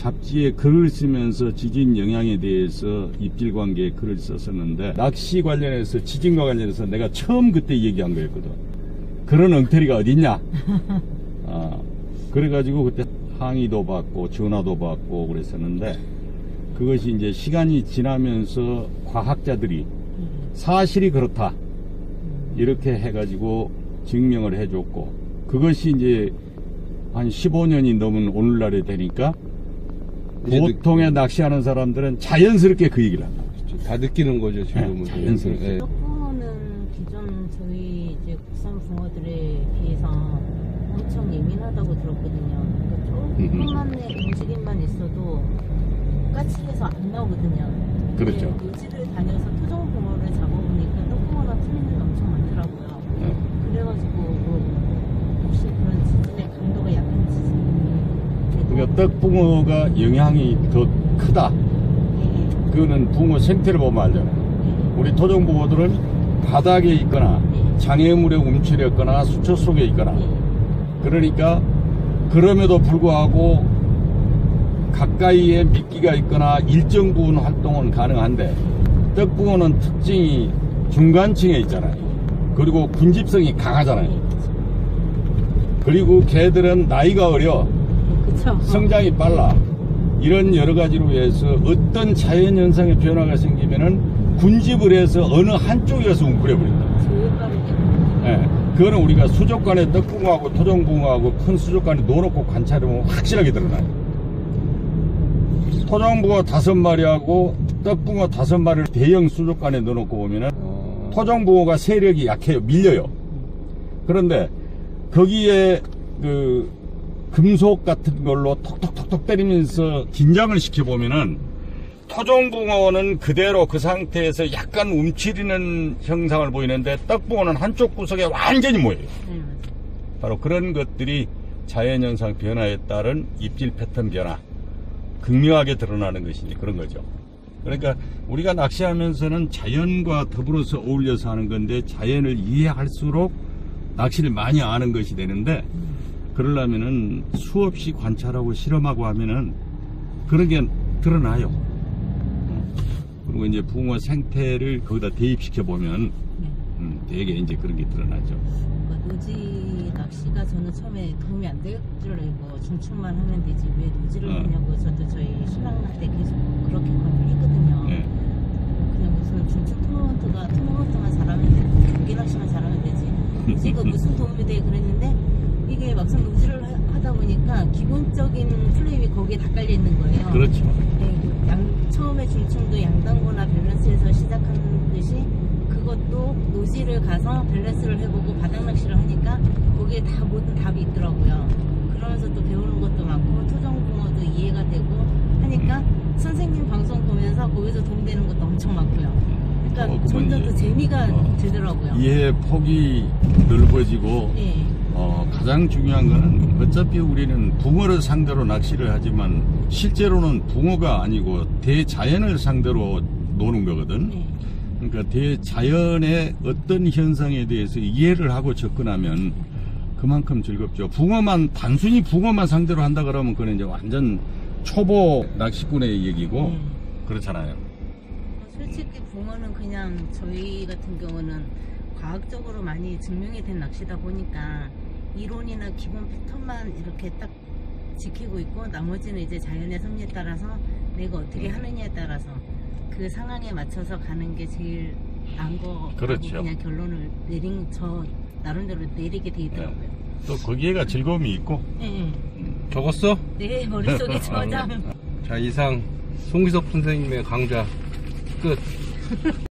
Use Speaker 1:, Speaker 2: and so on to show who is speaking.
Speaker 1: 잡지에 글을 쓰면서 지진 영향에 대해서 입질 관계에 글을 썼었는데 낚시 관련해서 지진과 관련해서 내가 처음 그때 얘기한 거였거든. 그런 엉터리가 어딨냐? 아, 그래가지고 그때 항의도 받고 전화도 받고 그랬었는데 그것이 이제 시간이 지나면서 과학자들이 사실이 그렇다. 이렇게 해가지고 증명을 해줬고 그것이 이제 한 15년이 넘은 오늘날에 되니까 보통의 낚시하는 사람들은 자연스럽게 그 얘기를 한다.
Speaker 2: 느- 다 느끼는 거죠 지금은.
Speaker 1: 네, 자연스럽게.
Speaker 2: 예.
Speaker 3: 떡붕어는 기존 저희 이제 국산 붕어들에 비해서 엄청 예민하다고 들었거든요. 그러니까 조금만의 움직임만 있어도 까칠해서 안 나오거든요.
Speaker 1: 그렇죠.
Speaker 3: 노지를 다녀서 토종 붕어를 잡아보니까 떡붕어가 틀린 게 엄청 많더라고요.
Speaker 1: 네.
Speaker 3: 그래가지고 뭐 혹시 그런 지진의 강도가 약한
Speaker 1: 떡붕어가 영향이 더 크다.
Speaker 3: 예,
Speaker 1: 그거는 붕어 생태를 보면 알잖아요.
Speaker 3: 예,
Speaker 1: 우리 토종붕어들은 바닥에 있거나 장애물에 움츠렸거나 수초 속에 있거나
Speaker 3: 예,
Speaker 1: 그러니까 그럼에도 불구하고 가까이에 미끼가 있거나 일정 부분 활동은 가능한데 떡붕어는 특징이 중간층에 있잖아요. 그리고 군집성이 강하잖아요.
Speaker 3: 예.
Speaker 1: 그리고 개들은 나이가 어려
Speaker 3: 그쵸.
Speaker 1: 성장이 빨라 이런 여러 가지로 해서 어떤 자연 현상의 변화가 생기면은 군집을 해서 어느 한쪽에서 웅크려 버린다.
Speaker 3: 제일 빠르게.
Speaker 1: 예, 그거는 우리가 수족관에 떡붕어하고 토종붕어하고 큰 수족관에 넣어놓고 관찰해보면 확실하게 드러나요. 토종붕어 다섯 마리하고 떡붕어 다섯 마리를 대형 수족관에 넣어놓고 보면은
Speaker 2: 어,
Speaker 1: 토종붕어가 세력이 약해요. 밀려요. 그런데 거기에 그 금속 같은 걸로 톡톡톡톡 때리면서 긴장을 시켜보면은 토종붕어는 그대로 그 상태에서 약간 움츠리는 형상을 보이는데 떡붕어는 한쪽 구석에 완전히 모여요.
Speaker 3: 네, 맞아요.
Speaker 1: 바로 그런 것들이 자연현상 변화에 따른 입질 패턴 변화, 극명하게 드러나는 것이 이제 그런 거죠. 그러니까 우리가 낚시하면서는 자연과 더불어서 어울려서 하는 건데 자연을 이해할수록 낚시를 많이 아는 것이 되는데 그러려면은 수없이 관찰하고 실험하고 하면은 그런 게 드러나요. 어. 그리고 이제 붕어 생태를 거기다 대입시켜 보면
Speaker 3: 네.
Speaker 1: 음, 되게 이제 그런 게 드러나죠.
Speaker 3: 뭔가 노지 낚시가 저는 처음에 도움이 안 될 줄 알고 중축만 하면 되지 왜 노지를
Speaker 1: 어.
Speaker 3: 하냐고 저도 저희 신랑한테 계속 그렇게 권유했거든요.
Speaker 1: 예.
Speaker 3: 그냥 무슨 중축 토너먼트가 토너먼트만 잘하면 되지 고기 낚시만 잘하면 되지 노지가 무슨 도움이 돼 그랬는데 이게 막상 노지를 하- 하다 보니까 기본적인 플레임이 거기에 다 깔려 있는 거예요.
Speaker 1: 그렇죠.
Speaker 3: 네, 그 양, 처음에 중충도 양단고나 밸런스에서 시작하는 듯이 그것도 노지를 가서 밸런스를 해보고 바닥 낚시를 하니까 거기에 다 모든 답이 있더라고요. 그러면서 또 배우는 것도 많고 토종 붕어도 이해가 되고 하니까 선생님 방송 보면서 거기서 도움되는 것도 엄청 많고요. 그러니까
Speaker 1: 어,
Speaker 3: 점점 더 재미가
Speaker 1: 어.
Speaker 3: 되더라고요.
Speaker 1: 이해 폭이 넓어지고
Speaker 3: 예.
Speaker 1: 어, 가장 중요한 거는 어차피 우리는 붕어를 상대로 낚시를 하지만 실제로는 붕어가 아니고 대자연을 상대로 노는 거거든.
Speaker 3: 예.
Speaker 1: 그러니까 대자연의 어떤 현상에 대해서 이해를 하고 접근하면 그만큼 즐겁죠. 붕어만 단순히 붕어만 상대로 한다 그러면 그건 이제 완전 초보 낚시꾼의 얘기고
Speaker 3: 예.
Speaker 1: 그렇잖아요.
Speaker 3: 솔직히 붕어는 그냥 저희 같은 경우는 과학적으로 많이 증명이 된 낚시다 보니까 이론이나 기본 패턴만 이렇게 딱 지키고 있고 나머지는 이제 자연의 섭리에 따라서 내가 어떻게
Speaker 1: 음.
Speaker 3: 하느냐에 따라서 그 상황에 맞춰서 가는 게 제일 나은 거
Speaker 1: 그렇죠.
Speaker 3: 그냥 결론을 내린 저 나름대로 내리게 돼 있더라고요.
Speaker 1: 또 거기에가 즐거움이 있고
Speaker 3: 네,
Speaker 2: 적었어?
Speaker 3: 내 머릿속에 저장.
Speaker 2: 자 이상 송기석 선생님의 강좌 끝.